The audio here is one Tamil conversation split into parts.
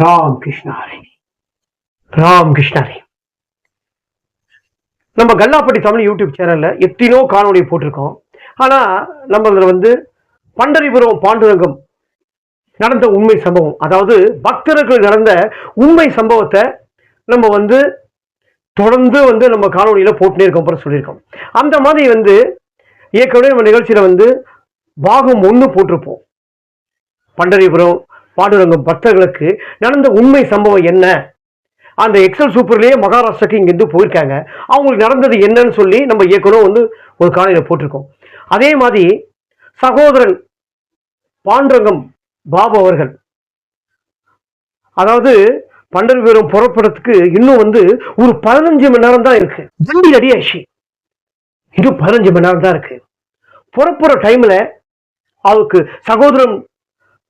ராம் கிருஷ்ணாரி ராம் கிருஷ்ணாரி நம்ம கல்லாப்பட்டி தமிழ் யூடியூப் சேனலில் எத்தனையோ காணொலியை போட்டிருக்கோம். ஆனால் நம்ம அதில் வந்து பண்டரிபுரம் பாண்டுரங்கம் நடந்த உண்மை சம்பவம் அதாவது பக்தர்கள் நடந்த உண்மை சம்பவத்தை நம்ம வந்து தொடர்ந்து வந்து நம்ம காணொலியில் போட்டுனே இருக்கோம் அப்புறம் சொல்லியிருக்கோம். அந்த மாதிரி வந்து ஏற்கனவே நம்ம நிகழ்ச்சியில் வந்து பாகம் ஒன்று போட்டிருப்போம். பண்டரிபுரம் பாண்டுரங்கம் பக்தர்களுக்கு நடந்த உண்மை சம்பவம் என்ன? அந்த எக்ஸல் சூப்பர்லயே மகாராஷ்டிராக்கு இங்கேருந்து போயிருக்காங்க. அவங்களுக்கு நடந்தது என்னன்னு சொல்லி நம்ம ஏற்கனவே வந்து ஒரு காலையில் போட்டிருக்கோம். அதே மாதிரி சகோதரன் பாண்டுரங்கம் பாபு அவர்கள் அதாவது பண்டரிபுரம் புறப்படுறதுக்கு இன்னும் வந்து ஒரு பதினஞ்சு மணி நேரம் தான் இருக்கு. வண்டி ரெடி ஆயிடுச்சு. இன்னும் பதினஞ்சு மணி நேரம் தான் இருக்கு. புறப்புற டைம்ல அவருக்கு சகோதரன்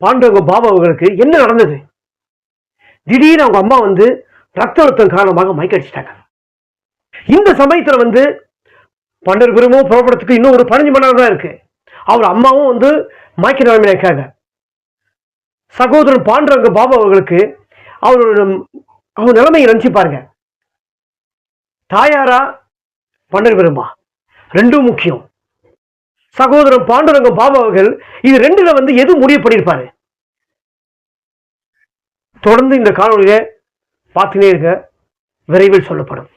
பாண்டவங்க பாபா அவர்களுக்கு என்ன நடந்தது? திடீர்னு அவங்க அம்மா வந்து ரத்த அழுத்தம் காரணமாக மயக்கடிச்சிட்டாங்க இந்த சமயத்துல வந்து பண்டர்புரமும் புறப்படத்துக்கு இன்னும் ஒரு பதினஞ்சு மணி நேரம் தான் இருக்கு. அவர் அம்மாவும் வந்து மயக்க நிலைமையில இருக்காங்க சகோதரன் பாண்டவங்க பாபா அவர்களுக்கு அவரோட அவங்க நிலைமையை நினைச்சு பாருங்க. தாயாரா பண்டர்பெருமா ரெண்டும் முக்கியம். சகோதரன் பாண்டுரங்கம் பாபா அவர்கள் இது ரெண்டுல வந்து எது முடிவு பண்ணியிருப்பாரு? தொடர்ந்து இந்த காணொலியில பார்த்துனே இருக்க விரைவில் சொல்லப்படும்.